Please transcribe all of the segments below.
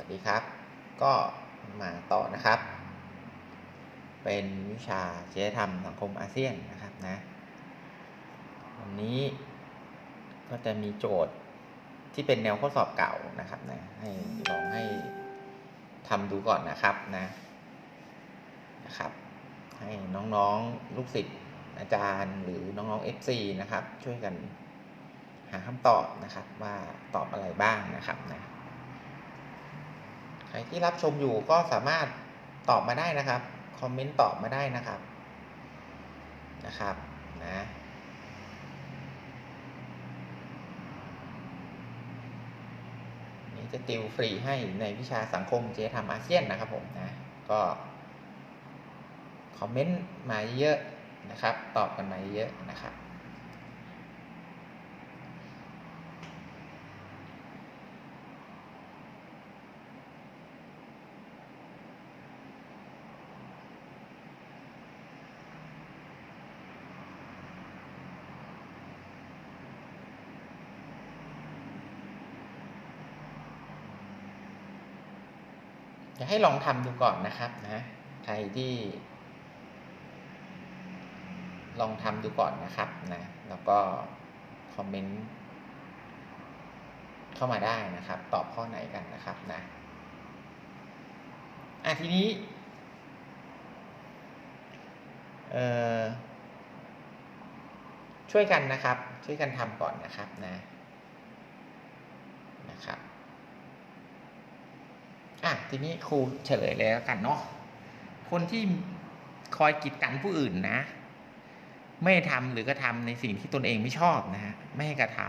วัสดีครับ ก็มาต่อนะครับ เป็นวิชาจริยธรรมสังคมอาเซียนนะครับนะ วันนี้ก็จะมีโจทย์ที่เป็นแนวข้อสอบเก่านะครับนะ ให้ลองให้ทำดูก่อนนะครับนะ นะครับ ให้น้องๆลูกศิษย์อาจารย์หรือน้องๆ FC นะครับ ช่วยกันหาคำตอบนะครับว่าตอบอะไรบ้างนะครับนะ ใครที่รับชมอยู่ก็สามารถตอบมาได้นะครับ คอมเมนต์ตอบมาได้นะครับ นะครับ นะนี่จะติวฟรีให้ในวิชาสังคมเจธรรมอาเซียนนะครับผมนะ ก็ คอมเมนต์มาเยอะนะครับ ตอบกันมาเยอะนะครับ อยากให้ลองทำดูก่อนนะครับนะใครที่ ลองทำดูก่อนนะครับนะแล้วก็คอมเมนต์เข้ามาได้นะครับ ตอบข้อไหนกันนะครับนะอะทีนี้เอ่อช่วยกันนะครับ ช่วยกันทำก่อนนะครับนะนะครับ อะทีนี้ครูเฉลยเลยแล้วกันเนาะคนที่คอยกีดกันผู้อื่นนะ ไม่ทำหรือกระทำในสิ่งที่ตนเองไม่ชอบนะฮะไม่ให้กระท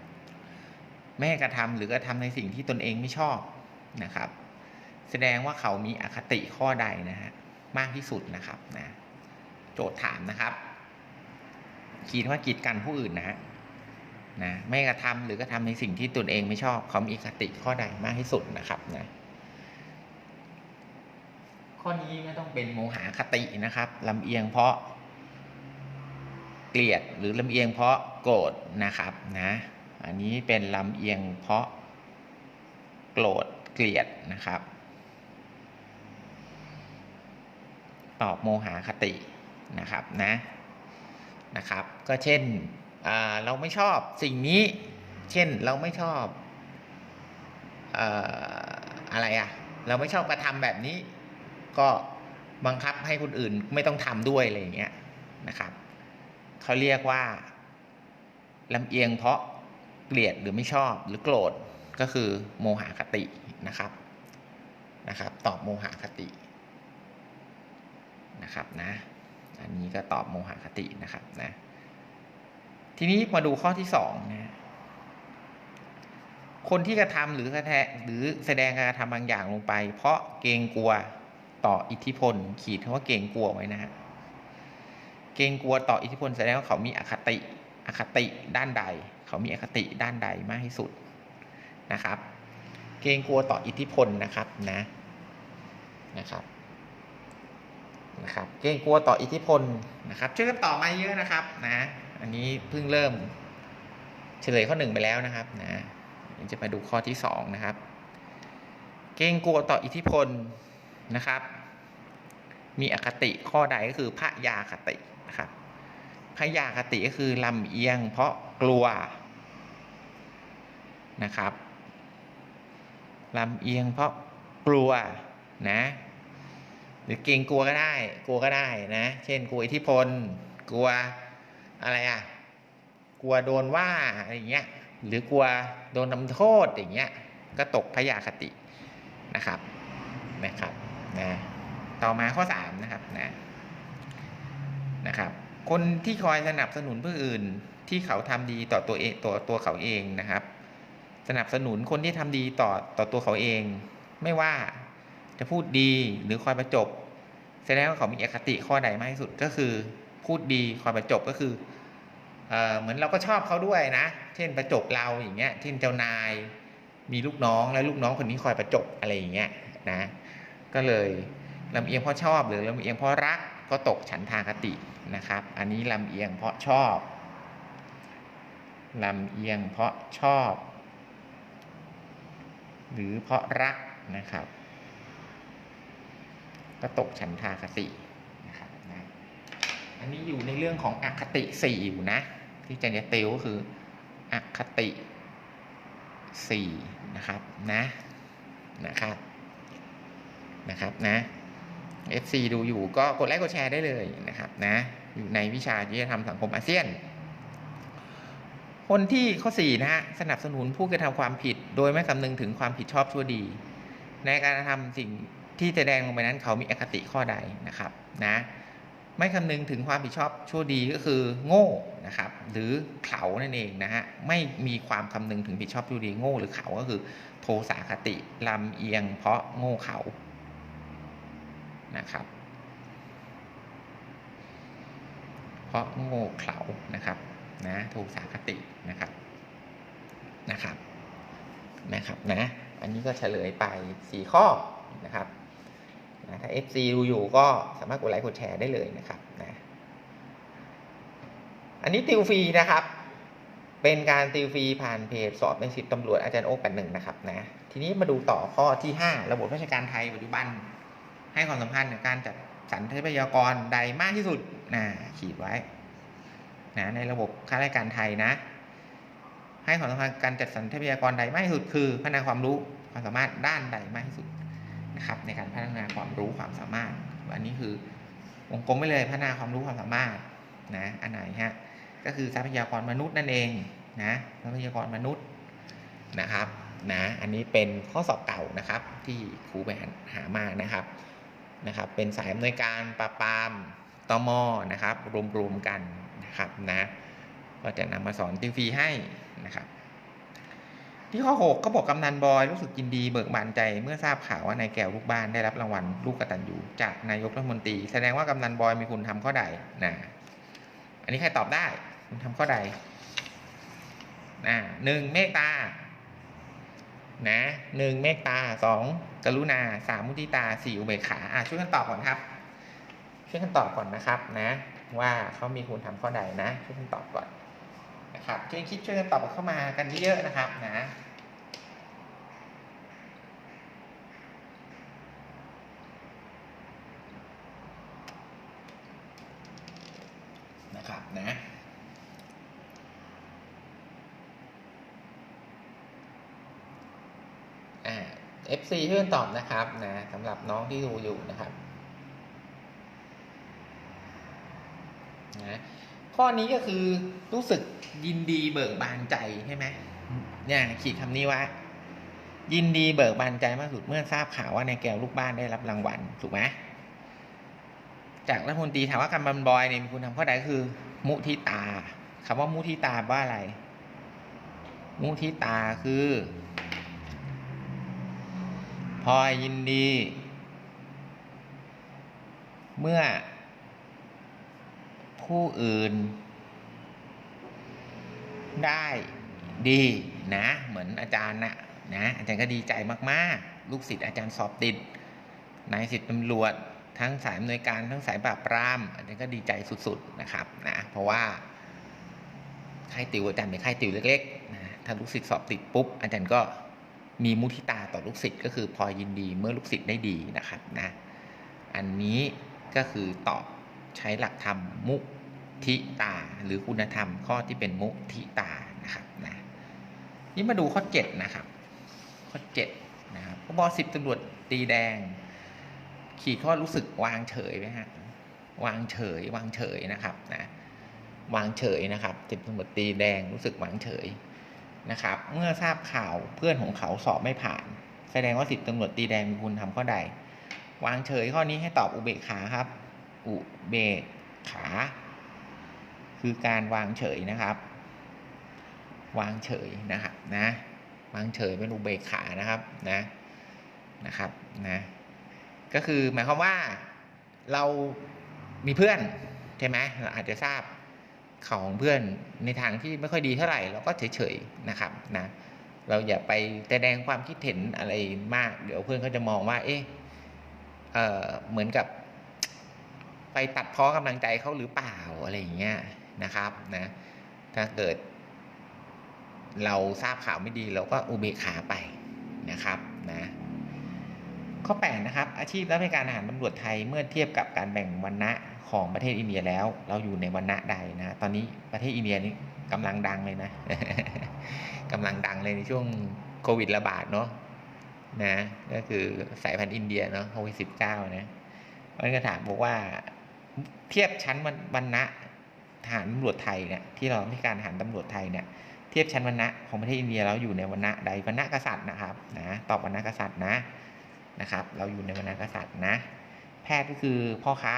ำไม่ให้กระทำหรือกระทำในสิ่งที่ตนเองไม่ชอบนะครับ แสดงว่าเขามีอคติข้อใดนะฮะมากที่สุดนะครับนะ โจทย์ถามนะครับขีดว่ากีดกันผู้อื่นนะฮะ นะไม่กระทำหรือกระทำในสิ่งที่ตนเองไม่ชอบเขามีคติข้อใดมากที่สุดนะครับนะข้อนี้ไม่ต้องเป็นโมหคตินะครับลำเอียงเพราะเกลียดหรือลำเอียงเพราะโกรธนะครับนะอันนี้เป็นลำเอียงเพราะโกรธเกลียดนะครับ ตอบโมหคตินะครับนะนะครับ ก็เช่น เราไม่ชอบสิ่งนี้ เช่นเราไม่ชอบอะไรอะเราไม่ชอบกระทำแบบนี้ ก็บังคับให้คนอื่นไม่ต้องทำด้วยอะไรอย่างเงี้ยนะครับเขาเรียกว่าลำเอียงเพราะเกลียดหรือไม่ชอบหรือโกรธก็คือโมหคตินะครับนะครับ ตอบโมหคตินะครับนะ อันนี้ก็ตอบโมหคตินะครับนะ ทีนี้มาดูข้อที่สองนะคนที่กระทำหรือแสดงหรือแสดงการกระทำบางอย่างลงไป เพราะเกรงกลัวต่ออิทธิพล ขีดคำว่าเกรงกลัวไว้นะฮะเกรงกลัวต่ออิทธิพลแสดงว่าเขามีอคติ อคติด้านใด เขามีอคติด้านใดมากที่สุดนะครับ เกรงกลัวต่ออิทธิพลนะครับนะนะครับนะครับ เกรงกลัวต่ออิทธิพลนะครับช่วยกันตอบมาเยอะนะครับนะ อันนี้เพิ่งเริ่มเฉลยข้อหนึ่งไปแล้วนะครับนะจะมาดูข้อที่สองนะครับ เกรงกลัวต่ออิทธิพลนะครับ มีอคติข้อใดก็คือพระยาคตินะครับพระยาคติก็คือลำเอียงเพราะกลัวนะครับลำเอียงเพราะกลัวนะหรือเกรงกลัวก็ได้ กลัวก็ได้นะ เช่นกลัวอิทธิพล กลัว อะไรอะกลัวโดนว่าอะไรเงี้ยหรือกลัวโดนทำโทษอย่างเงี้ยก็ตกพยาคตินะครับนะครับนะต่อมาข้อสามนะครับนะนะครับ คนที่คอยสนับสนุนผู้อื่นที่เขาทำดีต่อตัวเองตัวตัวเขาเองนะครับ สนับสนุนคนที่ทำดีต่อต่อตัวเขาเอง ไม่ว่าจะพูดดีหรือคอยประจบแสดงว่าเขามีอคติข้อใดมากที่สุดก็คือ พูดดีคอยประจบก็คือเออเหมือนเราก็ชอบเขาด้วยนะ เช่นประจบเราอย่างเงี้ยเช่นเจ้านายมีลูกน้องแล้วลูกน้องคนนี้คอยประจบอะไรอย่างเงี้ยนะ ก็เลยลำเอียงเพราะชอบหรือลำเอียงเพราะรักก็ตกฉันทางคตินะครับ อันนี้ลำเอียงเพราะชอบลำเอียงเพราะชอบ หรือเพราะรักนะครับ ก็ตกฉันทาคติ อันนี้อยู่ในเรื่องของอคติสี่อยู่นะ ที่จารย์จะติวก็คืออคติสี่นะครับนะนะครับนะครับนะ FC ดูอยู่ก็กดไลค์กดแชร์ได้เลยนะครับนะอยู่ในวิชาจริยธรรมสังคมอาเซียน คนที่ข้อ4นะฮะสนับสนุนผู้กระทำความผิด โดยไม่คำนึงถึงความผิดชอบชั่วดี ในการทำสิ่งที่แสดงลงไปนั้นเขามีอคติข้อใดนะครับนะ ไม่คำนึงถึงความผิดชอบชั่วดีก็คือโง่นะครับ หรือเขานั่นเองนะฮะไม่มีความคำนึงถึงผิดชอบชั่วดีโง่หรือเขาก็คือ โทสาคติลำเอียง เพราะโง่เขานะครับ เพราะโง่เขานะครับนะโทสาคตินะครับนะครับนะครับนะอันนี้ก็เฉลยไป 4 ข้อนะครับ นะถ้า FC ดูอยู่ก็สามารถกดไลค์กดแชร์ได้เลยนะครับนะอันนี้ติวฟรีนะครับ เป็นการติวฟรีผ่านเพจสอบเป็นสิทธิตำรวจอาจารย์โอ๊คแปดหนึ่งนะครับนะทีนี้มาดูต่อข้อที่5ระบบราชการไทยปัจจุบัน ให้ความสำคัญกับการจัดสรรทรัพยากรใดมากที่สุดนะขีดไว้นะในระบบข้าราชการไทยนะ ให้ความสำคัญการจัดสรรทรัพยากรใดมากที่สุดคือพัฒนาความรู้ความสามารถด้านใดมากที่สุด นะครับในการพัฒนาความรู้ความสามารถ อันนี้คือวงกลมไปเลยพัฒนาความรู้ความสามารถนะอันไหนฮะก็คือทรัพยากรมนุษย์นั่นเองนะทรัพยากรมนุษย์นะครับนะอันนี้เป็นข้อสอบเก่านะครับ ที่ครูไปหามานะครับนะครับ เป็นสายอำนวยการปราบปรามตมนะครับรวมๆกันนะครับนะก็จะนำมาสอนติวฟรีให้นะครับ ที่ข้อ 6 ก็บอกกำนันบอยรู้สึกยินดีเบิกบานใจ เมื่อทราบข่าวว่านายแก้วลูกบ้านได้รับรางวัลลูกกตัญญูจากนายกรัฐมนตรี แสดงว่ากำนันบอยมีคุณทำข้อใดนะอันนี้ใครตอบได้ คุณทำข้อใดนะหนึ่งเมตตานะหนึ่งเมตตาสองกรุณาสามมุทิตาสี่อุเบกขาอะช่วยกันตอบก่อนครับ ช่วยกันตอบก่อนนะครับนะ ว่าเขามีคุณทำข้อใดนะ ช่วยกันตอบก่อนนะครับช่วยคิดช่วยกันตอบเข้ามากันเยอะๆนะครับนะ นะครับนะอ่า FC ช่วยกันตอบนะครับนะสำหรับน้องที่ดูอยู่นะครับนะข้อนี้ก็คือรู้สึกยินดีเบิกบานใจใช่ไหมเนี่ยขีดคำนี้ว่ายินดีเบิกบานใจมากสุดเมื่อทราบข่าวว่าในแก้วลูกบ้านได้รับรางวัลถูกไหม จากรัฐมนตรีถามว่าการบันบอยเนี่ยมีคุณทำข้อใดคือ มุทิตาคำว่ามุทิตาว่าอะไร มุทิตาคือพลอยยินดี เมื่อ ผู้อื่น ได้ดีนะ เหมือนอาจารย์นะนะอาจารย์ก็ดีใจมาก ๆ ลูกศิษย์อาจารย์สอบติดนายศิษย์ตำรวจ ทั้งสายอำนวยการทั้งสายปราบปรามอาจารย์ก็ดีใจสุดๆนะครับนะเพราะว่าค่ายติวอาจารย์เป็นค่ายติวเล็กๆนะถ้าลูกศิษย์สอบติดปุ๊บอาจารย์ก็มีมุทิตาต่อลูกศิษย์ก็คือพอยินดีเมื่อลูกศิษย์ได้ดีนะครับนะอันนี้ก็คือตอบใช้หลักธรรมมุทิตา หรือคุณธรรมข้อที่เป็นมุทิตานะครับนะนี่มาดูข้อ 7 นะครับ ข้อ7นะครับพบสิบตำรวจตีแดง ขีดข้อรู้สึกวางเฉยไหมฮะวางเฉยวางเฉยนะครับนะวางเฉยนะครับสิบตำรวจตีแดงรู้สึกวางเฉยนะครับ เมื่อทราบข่าวเพื่อนของเขาสอบไม่ผ่าน แสดงว่าสิบตำรวจตีแดงมีคุณทำข้อใด วางเฉยข้อนี้ให้ตอบอุเบกขาครับ อุเบกขา คือการวางเฉยนะครับ วางเฉยนะครับนะ วางเฉยเป็นอุเบกขานะครับนะนะครับนะ ก็คือหมายความว่าเรามีเพื่อนใช่ไหมเราอาจจะทราบข่าวของเพื่อนในทางที่ไม่ค่อยดีเท่าไหร่เราก็เฉยๆนะครับนะเราอย่าไปแสดงความคิดเห็นอะไรมาก เดี๋ยวเพื่อนเขาจะมองว่า เอ๊ะเออเหมือนกับ ไปตัดพ้อกำลังใจเขาหรือเปล่าอะไรอย่างเงี้ยนะครับนะถ้าเกิด เราทราบข่าวไม่ดีเราก็อุเบกขาไปนะครับนะ ข้อ 8 นะครับ อาชีพรับราชการทหารตำรวจไทยเมื่อเทียบกับการแบ่งวรรณะของประเทศอินเดียแล้ว เราอยู่ในวรรณะใดนะตอนนี้ประเทศอินเดียนี่กำลังดังเลยนะกำลังดังเลยในช่วงโควิดระบาดเนาะนะก็คือสายพันธุ์อินเดียเนาะโควิดสิบเก้านะมันก็ถามบอกว่าเทียบชั้นวรรณะทหารตำรวจไทยเนี่ยที่เราที่การทหารตำรวจไทยเนี่ยเทียบชั้นวรรณะของประเทศอินเดียเราอยู่ในวรรณะใดวรรณะกษัตริย์นะครับนะตอบวรรณะกษัตริย์นะ นะครับ เราอยู่ในวรรณะกษัตริย์นะ แพทย์ก็คือพ่อค้า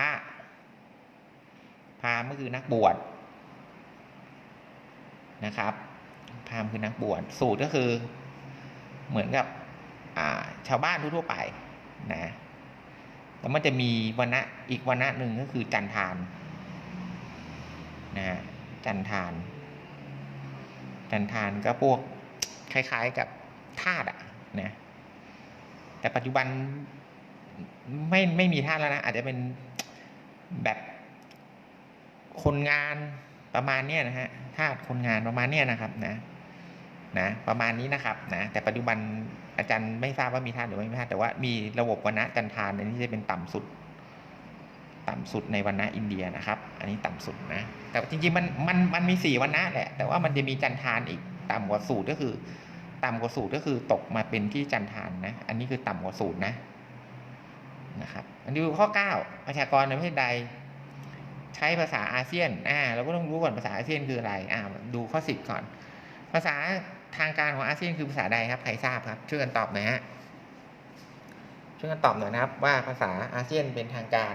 พราหมณ์ก็คือนักบวชนะครับ พราหมณ์คือนักบวช สูตรก็คือเหมือนกับอ่าชาวบ้านทั่วๆไปนะแล้วมันจะมีวรรณะอีกวรรณะหนึ่งก็คือจันทานนะจันทาน จันทานก็พวกคล้ายๆกับทาสอะนะ แต่ปัจจุบันไม่ไม่มีทาสแล้วนะอาจจะเป็นแบบคนงานประมาณเนี้ยนะฮะทาสคนงานประมาณเนี้ยนะครับนะนะประมาณนี้นะครับนะแต่ปัจจุบันอาจารย์ไม่ทราบว่ามีทาสหรือไม่มีทาสแต่ว่ามีระบบวรรณะจันทานอันนี้จะเป็นต่ำสุด ต่ำสุดในวรรณะอินเดียนะครับ อันนี้ต่ำสุดนะแต่จริงๆมันมันมันมีสี่วรรณะแหละแต่ว่ามันจะมีจันทานอีกต่ำกว่าสูตรก็คือ ต่ำกว่าสูตรก็คือตกมาเป็นที่จันทานนะ อันนี้คือต่ำกว่าสูตรนะนะครับอันนี้ดูข้อ 9 ประชากรในประเทศใด ใช้ภาษาอาเซียนอ่าเราก็ต้องรู้ก่อนภาษาอาเซียนคืออะไรอ่าดูข้อ 10 ก่อน ภาษาทางการของอาเซียนคือภาษาใดครับใครทราบครับช่วยกันตอบหน่อยฮะช่วยกันตอบหน่อยนะครับ ว่าภาษาอาเซียนเป็นทางการ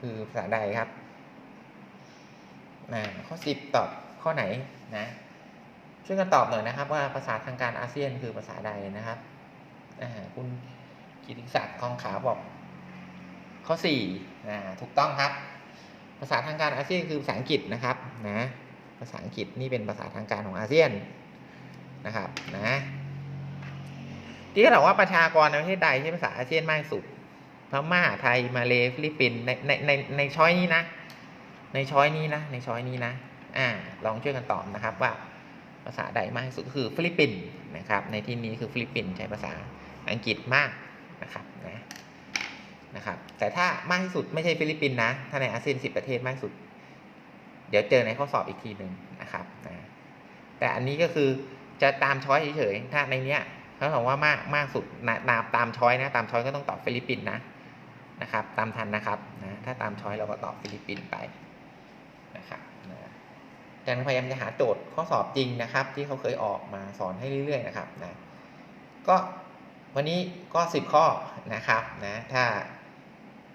คือภาษาใดครับอ่าข้อ 10 ตอบข้อไหนนะ ช่วยกันตอบหน่อยนะครับ ว่าภาษาทางการอาเซียนคือภาษาใดนะครับคุณกิติศักดิ์ทองขาวบอก ข้อสี่นะถูกต้องครับ ภาษาทางการอาเซียนคือภาษาอังกฤษนะครับนะภาษาอังกฤษนี่เป็นภาษาทางการของอาเซียนนะครับนะที่เขาบอกว่าประชากรในประเทศใดใช้ภาษาอาเซียนมากสุดพม่าไทยมาเลฟิลิปปินส์ในในในในช้อยนี้นะ ในช้อยนี้นะในช้อยนี้นะอ่าลองช่วยกันตอบนะครับว่า ภาษาใดมากที่สุดก็คือฟิลิปปินส์นะครับ ในที่นี้คือฟิลิปปินส์ใช้ภาษาอังกฤษมากนะครับนะนะครับ แต่ถ้ามากที่สุดไม่ใช่ฟิลิปปินส์นะ ถ้าในอาเซียนสิบประเทศมากที่สุด เดี๋ยวเจอในข้อสอบอีกทีหนึ่งนะครับนะแต่อันนี้ก็คือจะตามช้อยเฉยๆ ถ้าในเนี้ยเขาบอกว่ามากมากสุดนะนาตามช้อยนะ ตามช้อยก็ต้องตอบฟิลิปปินส์นะนะครับ ตามทันนะครับนะถ้าตามช้อยเราก็ตอบฟิลิปปินส์ไปนะครับนะ อาจารย์พยายามจะหาโจทย์ข้อสอบจริงนะครับ ที่เขาเคยออกมาสอนให้เรื่อยๆนะครับนะก็วันนี้ก็สิบข้อนะครับนะถ้า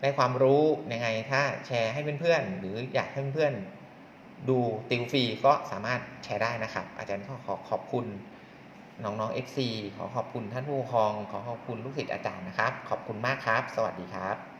ได้ความรู้ยังไงถ้าแชร์ให้เพื่อนๆ หรืออยากให้เพื่อนๆ ดูติวฟรีก็สามารถแชร์ได้นะครับ อาจารย์ก็ขอขอบคุณน้องๆ FC ขอขอบคุณท่านผู้ปกครอง ขอขอบคุณลูกศิษย์อาจารย์นะครับ ขอบคุณมากครับ สวัสดีครับ